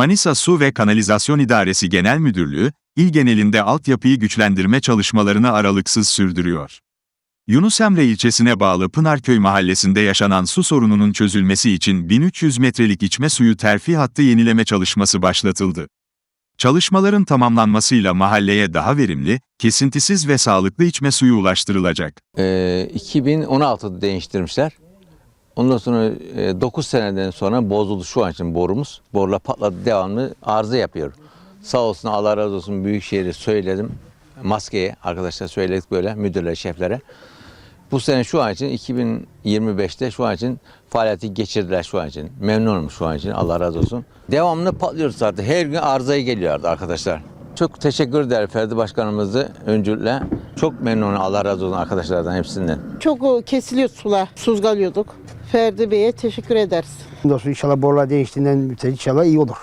Manisa Su ve Kanalizasyon İdaresi Genel Müdürlüğü, il genelinde altyapıyı güçlendirme çalışmalarını aralıksız sürdürüyor. Yunus Emre ilçesine bağlı Pınarköy mahallesinde yaşanan su sorununun çözülmesi için 1300 metrelik içme suyu terfi hattı yenileme çalışması başlatıldı. Çalışmaların tamamlanmasıyla mahalleye daha verimli, kesintisiz ve sağlıklı içme suyu ulaştırılacak. Ee, 2016'da değiştirmişler. Ondan sonra 9 seneden sonra bozuldu şu an için borumuz. Borular patladı devamlı arıza yapıyor. Sağ olsun Allah razı olsun Büyükşehir'e söyledim. Maskeye arkadaşlar söyledik böyle müdürlere, şeflere. Bu sene şu an için 2025'te şu an için faaliyeti geçirdiler şu an için. Memnunum şu an için Allah razı olsun. Devamlı patlıyoruz zaten. Her gün arızaya geliyordu arkadaşlar. Çok teşekkür ederim Ferdi Başkanımızı öncülükle. Çok memnunum Allah razı olsun arkadaşlardan hepsinden. Çok kesiliyor sular. Suzgalıyorduk. Ferdi Bey'e teşekkür ederiz. Sonra inşallah borular değiştiğinden müddetçe inşallah iyi olur.